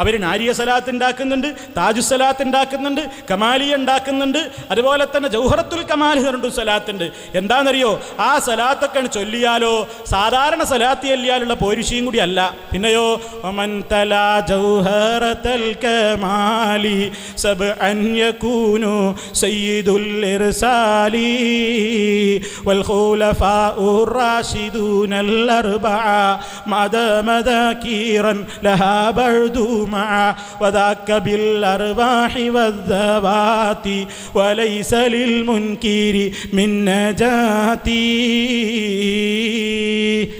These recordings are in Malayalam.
അവർ നാരിയ സലാത്ത് ഉണ്ടാക്കുന്നുണ്ട് താജു സലാത്ത് ഉണ്ടാക്കുന്നുണ്ട് കമാലിയ ഉണ്ടാക്കുന്നുണ്ട് അതുപോലെ തന്നെ ജൗഹറത്തുൽ കമാലി പറഞ്ഞിട്ട് സലാത്തുണ്ട് എന്താണെന്നറിയോ? ആ സലാത്തൊക്കെ ചൊല്ലിയാലോ? സാധാരണ സലാത്ത് ചൊല്ലിയാലുള്ള പോരുഷിയും കൂടി അല്ല. പിന്നെയോ ഒമൻ തല ജൗഹറത്തൽ കമാലി സബ് സയ്യിദുൽ ഇർസാലി വൽ റാഷിദൂനൽ അർബഅ മദ മദാകീറൻ ലഹാ معا وذاك بالأرواح والذوات وليس للمنكر من نجاتي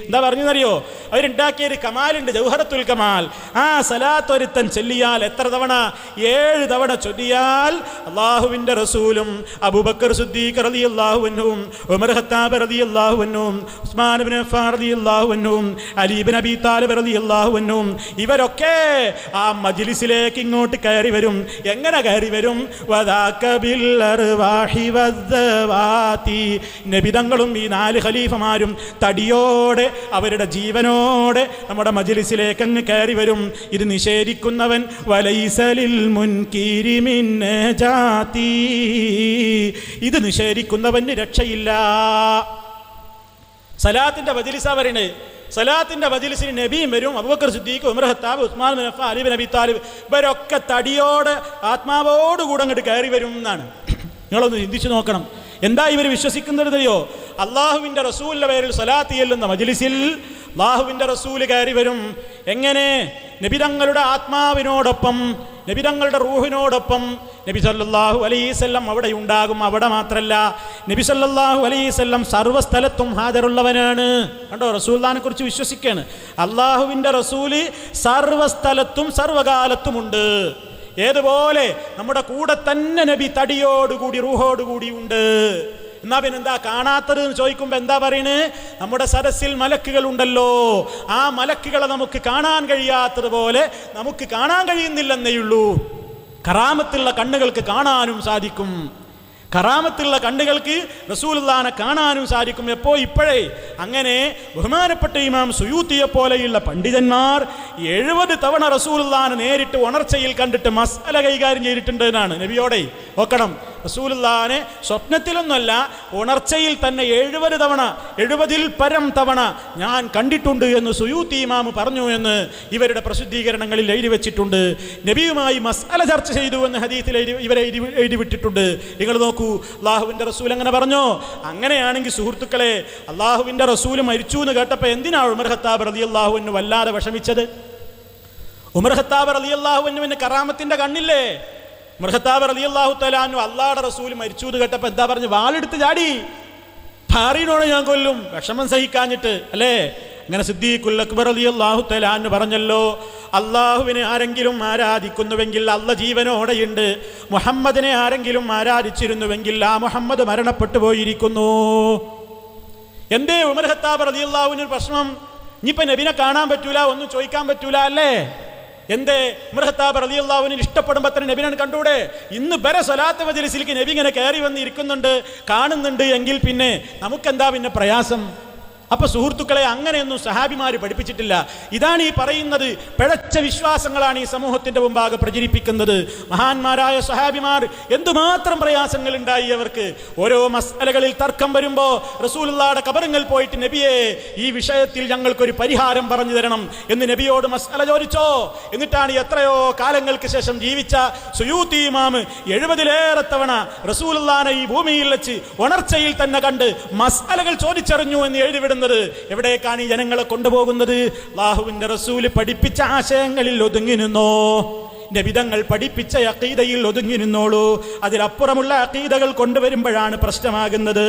എന്താ പറഞ്ഞറിയോ അവരുണ്ടാക്കിയ ഒരു കമാലുണ്ട് ജൗഹറത്തുൽ കമാൽ. ആ സലാത്തൊരുത്തൻ ചൊല്ലിയാൽ എത്ര തവണ? ഏഴ് തവണ ചൊല്ലിയാൽ അള്ളാഹുവിന്റെ റസൂലും അബൂബക്കർ സുദ്ദീഖ് റതി റളിയല്ലാഹുവിനും ഉമർ ഖത്താബ് റളിയല്ലാഹുവിനും ഉസ്മാൻ ഇബ്നു അഫ്ഫാൻ റളിയല്ലാഹുവിനും അലി ഇബ്നു അബീ താലിബ് റളിയല്ലാഹുവിനും ഇവരൊക്കെ ആ മജിലിസിലേക്ക് ഇങ്ങോട്ട് കയറി വരും. എങ്ങനെ കയറി വരും? നബിതങ്ങളും ഈ നാല് ഖലീഫമാരും തടിയോടെ അവരുടെ ജീവനോടെ നമ്മുടെ മജ്ലിസിലേക്ക് അങ്ങ് കയറി വരും. ഇത് നിഷേധിക്കുന്നവൻ വലൈസലിൽ മുൻകീരി ജാതി. ഇത് നിഷേധിക്കുന്നവന് രക്ഷയില്ല. സലാത്തിന്റെ മജ്ലിസ പറയണേ. സലാത്തിന്റെ മജിലിസിന് നബിയും വരും. അബൂബക്കർ സിദ്ദീഖ് ഉമർ ഹത്താബ് ഉസ്മാൻ മുനഫ അഫ്ഫാൻ നബി താലിബ് ഇവരൊക്കെ തടിയോടെ ആത്മാവോടുകൂടെ അങ്ങോട്ട് കയറി വരും എന്നാണ്. നിങ്ങളൊന്ന് ചിന്തിച്ചു നോക്കണം. എന്താ ഇവർ വിശ്വസിക്കുന്നത് അറിയോ അള്ളാഹുവിന്റെ റസൂലിന്റെ പേരിൽ സലാത്ത് ചെല്ലുന്ന മജ്ലിസിൽ അള്ളാഹുവിന്റെ റസൂൽ കയറി വരും. എങ്ങനെ? നബിതങ്ങളുടെ ആത്മാവിനോടൊപ്പം നബിതങ്ങളുടെ റൂഹിനോടൊപ്പം. നബി സല്ലാഹു അലൈസല്ലം അവിടെ ഉണ്ടാകും അവിടെ മാത്രല്ല. നബി സല്ലാഹു അലൈസല്ലം സർവസ്ഥലത്തും ഹാജരുള്ളവനാണ്. കണ്ടോ? റസൂൽദാനെ കുറിച്ച് വിശ്വസിക്കാണ്. അള്ളാഹുവിന്റെ റസൂൽ സർവസ്ഥലത്തും സർവകാലത്തുമുണ്ട്. ഏതുപോലെ? നമ്മുടെ കൂടെ തന്നെ നബി തടിയോടുകൂടി റൂഹോടുകൂടി ഉണ്ട് എന്നാ പിന്നെ എന്താ കാണാത്തത് എന്ന് ചോദിക്കുമ്പോ എന്താ പറയണേ? നമ്മുടെ സദസ്സിൽ മലക്കുകൾ ഉണ്ടല്ലോ ആ മലക്കുകളെ നമുക്ക് കാണാൻ കഴിയാത്തതുപോലെ നമുക്ക് കാണാൻ കഴിയുന്നില്ലെന്നേ ഉള്ളൂ. കറാമത്തുള്ള കണ്ണുകൾക്ക് കാണാനും സാധിക്കും. കറാമത്തുള്ള കണ്ണുകൾക്ക് റസൂലുള്ളാനെ കാണാനും സാധിക്കും. എപ്പോ? ഇപ്പോഴേ. അങ്ങനെ ബഹുമാനപ്പെട്ട ഇമാം സുയൂത്തിയെ പോലെയുള്ള പണ്ഡിതന്മാർ എഴുപത് തവണ റസൂലുള്ളാനെ നേരിട്ട് ഉണർച്ചയിൽ കണ്ടിട്ട് മസാല കൈകാര്യം ചെയ്തിട്ടുണ്ട് എന്നാണ്. നബിയോടെ നോക്കണം റസൂലുള്ളാനെ സ്വപ്നത്തിലൊന്നല്ല ഉണർച്ചയിൽ തന്നെ എഴുപത് തവണ എഴുപതിൽ പരം തവണ ഞാൻ കണ്ടിട്ടുണ്ട് എന്ന് സുയൂത്തി ഇമാം പറഞ്ഞു എന്ന് ഇവരുടെ പ്രസിദ്ധീകരണങ്ങളിൽ എഴുതി വെച്ചിട്ടുണ്ട്. നബിയുമായി മസാല ചർച്ച ചെയ്തു എന്ന് ഹദീത്തിൽ ഇവരെ എഴുതി വിട്ടിട്ടുണ്ട്. നിങ്ങൾ നോക്കൂ അള്ളാഹുവിന്റെ റസൂൽ അങ്ങനെ പറഞ്ഞോ? അങ്ങനെയാണെങ്കിൽ സുഹൃത്തുക്കളെ അള്ളാഹുവിന്റെ റസൂൽ മരിച്ചു എന്ന് കേട്ടപ്പോൾ എന്തിനാണ് ഉമർ ഖത്താബ് റതി അള്ളാഹുവിന് വല്ലാതെ വിഷമിച്ചത്? ഉമർ ഖത്താബ് റതി അള്ളാഹുവിന് കറാമത്തിന്റെ കണ്ണില്ലേ? മൃഹത്താബ് അലി അള്ളാഹു തലാനു അള്ളാടെ റസൂൽ മരിച്ചു എന്ന് കേട്ടപ്പോൾ എന്താ പറഞ്ഞു? വാളെടുത്ത് ചാടി. ഭാര്യനോട് ഞാൻ കൊല്ലും. വിഷമം സഹിക്കാഞ്ഞിട്ട് അല്ലേ? അങ്ങനെ സിദ്ദീഖുൽ അക്ബർ അലി അള്ളാഹു തലാന്ന് പറഞ്ഞല്ലോ അള്ളാഹുവിനെ ആരെങ്കിലും ആരാധിക്കുന്നുവെങ്കിൽ അല്ല ജീവനോടെയുണ്ട്. മുഹമ്മദിനെ ആരെങ്കിലും ആരാധിച്ചിരുന്നുവെങ്കിൽ ആ മുഹമ്മദ് മരണപ്പെട്ടു പോയിരിക്കുന്നു. എന്തേ ഉമർ ഹത്താബ് അലി അള്ളാഹുവിന് പ്രശ്നം? ഇനിയിപ്പൊ നബിനെ കാണാൻ പറ്റൂല ഒന്നും ചോദിക്കാൻ പറ്റൂല അല്ലേ? എന്തേ? മൃഹത്താബ് റലിയുള്ളാവിന് ഇഷ്ടപ്പെടുമ്പോൾ തന്നെ നബിനെ കണ്ടൂടെ ഇന്ന് ബര സ്വലാത്ത് മജലിസിലേക്ക് നബി ഇങ്ങനെ കയറി വന്നിരിക്കുന്നുണ്ട് കാണുന്നുണ്ട് എങ്കിൽ പിന്നെ നമുക്കെന്താ പിന്നെ പ്രയാസം? അപ്പൊ സുഹൃത്തുക്കളെ അങ്ങനെയൊന്നും സഹാബിമാര് പഠിപ്പിച്ചിട്ടില്ല. ഇതാണ് ഈ പറയുന്നത് പിഴച്ച വിശ്വാസങ്ങളാണ് ഈ സമൂഹത്തിന്റെ മുമ്പാകെ പ്രചരിപ്പിക്കുന്നത്. മഹാന്മാരായ സഹാബിമാർ എന്തുമാത്രം പ്രയാസങ്ങൾ ഉണ്ടായി അവർക്ക്? ഓരോ മസലകളിൽ തർക്കം വരുമ്പോ റസൂലുള്ളാടെ കബറിങ്ങൾ പോയിട്ട് നബിയെ ഈ വിഷയത്തിൽ ഞങ്ങൾക്കൊരു പരിഹാരം പറഞ്ഞു തരണം. എന്ന് നബിയോട് മസല ചോദിച്ചോ? എന്നിട്ടാണ് എത്രയോ കാലങ്ങൾക്ക് ശേഷം ജീവിച്ച സുയൂത്തി ഇമാം എഴുപതിലേറെ തവണ റസൂലുള്ളാനെ ഈ ഭൂമിയിൽ വെച്ച് ഉണർച്ചയിൽ തന്നെ കണ്ട് മസലകൾ ചോദിച്ചറിഞ്ഞു എന്ന് എഴുതിവിടുന്നത് എവിടേക്കാണ് ഈ ജനങ്ങളെ കൊണ്ടുപോകുന്നത്? അള്ളാഹുവിന്റെ റസൂൽ പഠിപ്പിച്ച ആശയങ്ങളിൽ ഒതുങ്ങി നിന്നോ നബിതങ്ങൾ പഠിപ്പിച്ച അക്കീതയിൽ ഒതുങ്ങി നിന്നോളൂ അതിലപ്പുറമുള്ള അക്കീതകൾ കൊണ്ടുവരുമ്പോഴാണ് പ്രശ്നമാകുന്നത്.